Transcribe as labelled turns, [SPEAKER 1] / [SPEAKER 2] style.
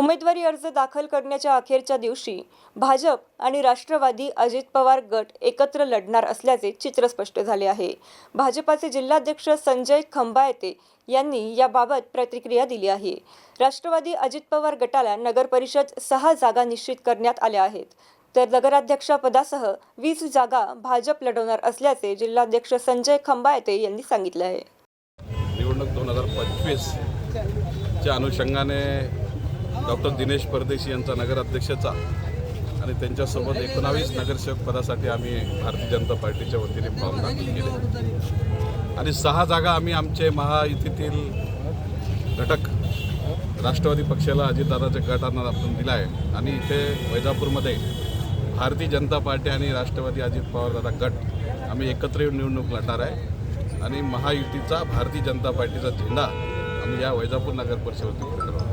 [SPEAKER 1] उमेदवारी अर्ज दाखल करण्याच्या अखेरच्या दिवशी भाजप आणि राष्ट्रवादी अजित पवार गट एकत्र लढणार असल्याचे चित्र स्पष्ट झाले आहे. भाजपाचे जिल्हाध्यक्ष संजय खंबायते यांनी याबाबत प्रतिक्रिया दिली आहे. राष्ट्रवादी अजित पवार गटाला नगर परिषद सहा जागा निश्चित करण्यात आल्या आहेत. तर नगराध्यक्षपदासह वीस जागा भाजप लढवणार असल्याचे जिल्हाध्यक्ष संजय खंबायते यांनी सांगितले आहे.
[SPEAKER 2] निवडणूक दोन हजार पंचवीसच्या अनुषंगाने डॉक्टर दिनेश परदेशी यांचा नगराध्यक्षाचा आणि त्यांच्यासोबत एकोणावीस नगरसेवक पदासाठी आम्ही भारतीय जनता पार्टीच्या वतीने फॉर्म दाखल केले. आणि सहा जागा आम्ही आमचे महायुतीतील घटक राष्ट्रवादी पक्षाला अजितदादाच्या गटांना आपण दिला आहे. आणि इथे वैजापूरमध्ये भारतीय जनता पार्टी आणि राष्ट्रवादी अजित पवारदादा गट आम्ही एकत्र येऊन निवडणूक लढणार आहे. आणि महायुतीचा भारतीय जनता पार्टीचा झेंडा आम्ही या वैजापूर नगर परिषदेवरती